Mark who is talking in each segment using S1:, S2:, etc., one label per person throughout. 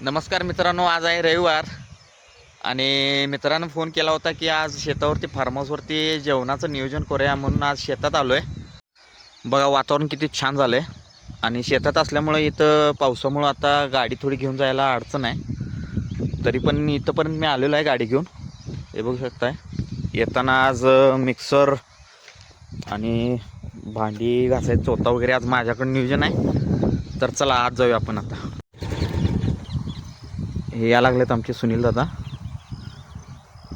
S1: नमस्कार मित्रांनो आज आहे रविवार आणि मित्रांनो फोन केला होता की आज शेतावरती फार्म हाऊसवरती जेवणाचं नियोजन करूया म्हणून आज शेतात आलो आहे बघा वातावरण किती छान झालं आहे आणि शेतात असल्यामुळं इथं पावसामुळं आता गाडी थोडी घेऊन जायला अडचण आहे. तरी पण इथंपर्यंत मी आलेलो आहे गाडी घेऊन. हे बघू शकताय. येताना आज मिक्सर आणि भांडी घासायचं चोथा वगैरे आज माझ्याकडं नियोजन आहे. तर चला आज जाऊया आपण आता. हे या लागलेत आमचे सुनील दादा.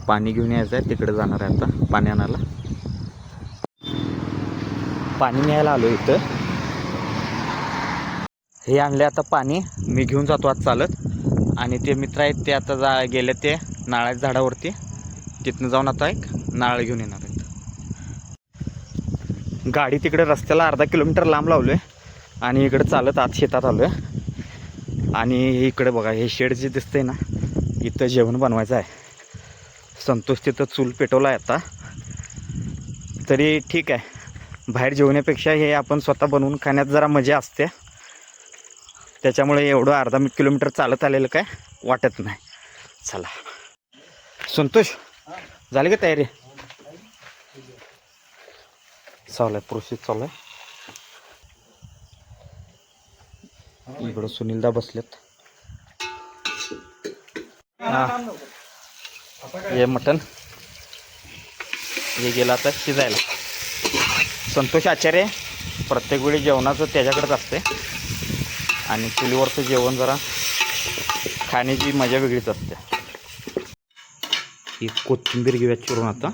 S1: पाणी घेऊन यायचं आहे तिकडे जाणार आहे आता पाणी आणायला. पाणी न्यायला आलो इथं. हे आणले आता पाणी मी घेऊन जातो आज चालत. आणि ते मित्र आहेत ते आता जा गेले ते नाळ्याच्या झाडावरती. तिथनं जाऊन आता एक नारळ घेऊन येणार आहेत. गाडी तिकडे रस्त्याला अर्धा किलोमीटर लांब लावलो आहे आणि इकडे चालत आत शेतात आलो आहे आणि हे इकडे बघा हे शेड जे दिसतंय ना इथं जेवण बनवायचं आहे. संतोष तिथं चूल पेटवला आहे आता. तरी ठीक आहे. बाहेर जेवण्यापेक्षा हे आपण स्वतः बनवून खाण्यात जरा मजा असते. त्याच्यामुळे एवढं अर्धा किलोमीटर चालत आलेलं काय वाटत नाही. चला. संतोष झाली का तयारी? चालू आहे प्रोसेस चालू आहे. इकडं सुनीलदा बसलेत. हा हे मटन हे गेलं आता शिजायला. संतोष आचार्य प्रत्येक वेळी जेवणाचं त्याच्याकडेच असते. आणि चुलीवरचं जेवण जरा खाण्याची मजा वेगळीच असते. ही कोथिंबीर घेऊया चिरून आता.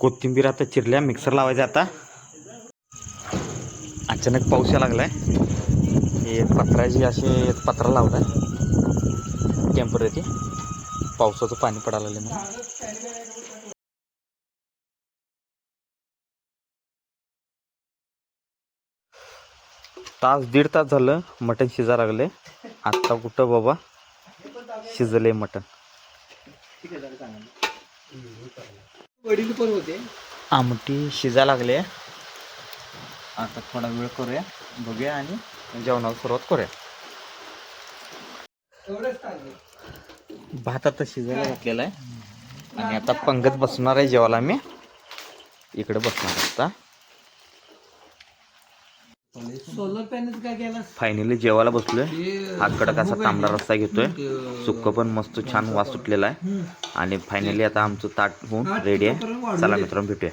S1: कोथिंबीर आता चिरल्या मिक्सर लावायचं आता. अचानक पाऊस यायला लागलाय. हे पत्राची असे पत्रा आहे टेंपररी. पावसाचं पाणी पडायला लागलं म्हणून. तास दीड तास झालं मटण शिजा लागले आत्ता कुठं बाबा? शिजले मटण. आमटी शिजा लागले आता थोडा वेळ करूया. बघूया आणि जेवणाला सुरुवात करूया. भात आता शिजायला घातलेला आहे. आणि आता पंगत बसणार आहे जेवायला मी. इकडे बसणार आता.
S2: सोलर पॅनल काय केला?
S1: फायनली जेवायला बसलोय. हा कडक असा तांबडा रस्ता घेतोय. सुक्क पण मस्त छान वास सुटलेला आहे. आणि फायनली आता आमचं ताट होऊन रेडी आहे. चला मित्रांनो भेटूया.